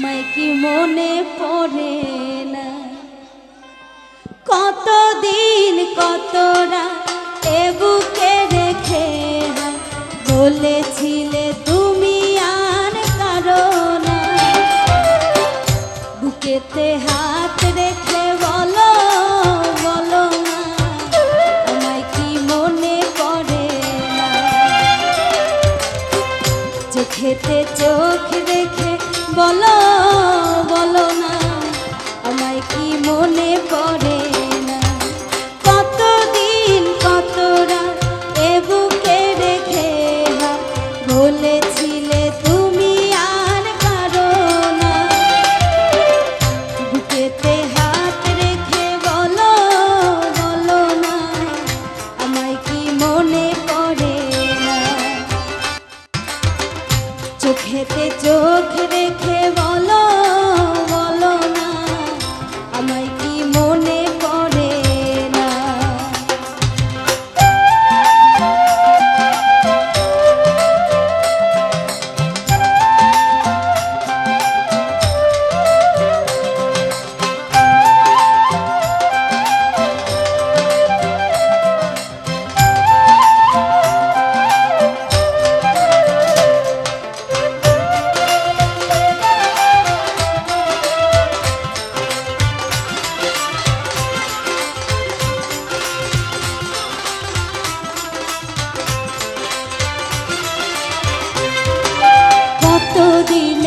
আমায় কি মনে পড়ে না? কতদিন কতরা এ বুকে রেখে বলেছিলে তুমি আর কারও না। বুকেতে হাত রেখে বলো বলো না আমায় কি মনে পড়ে না? চোখেতে চোখ রেখে বলো বলেছিলে তুমি আর কারও না। বুকেতে হাত রেখে বলো বলো না। আমায় মনে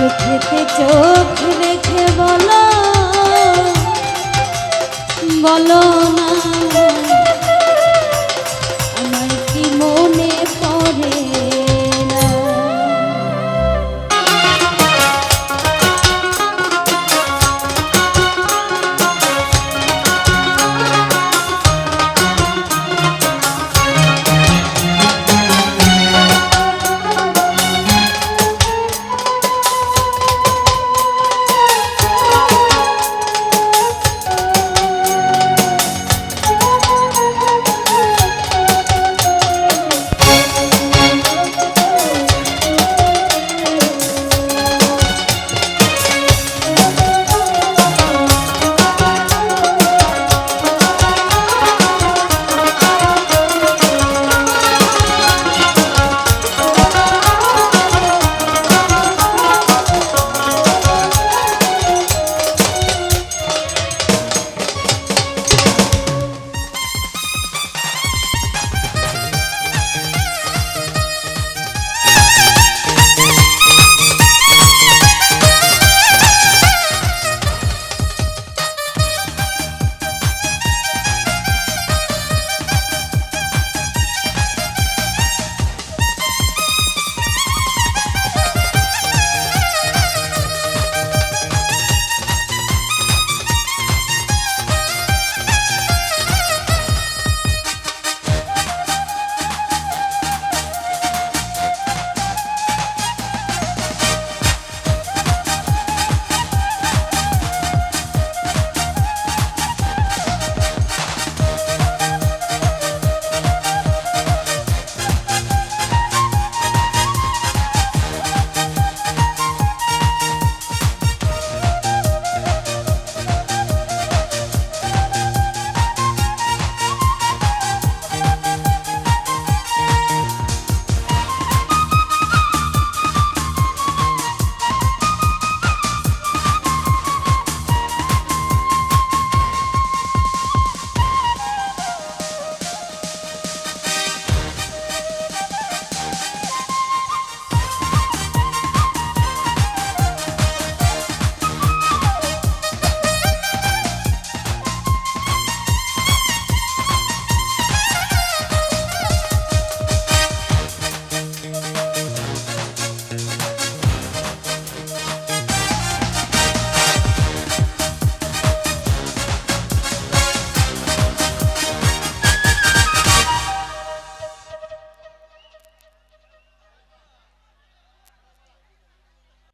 চোখেতে চোখ রেখে বলো। বলো না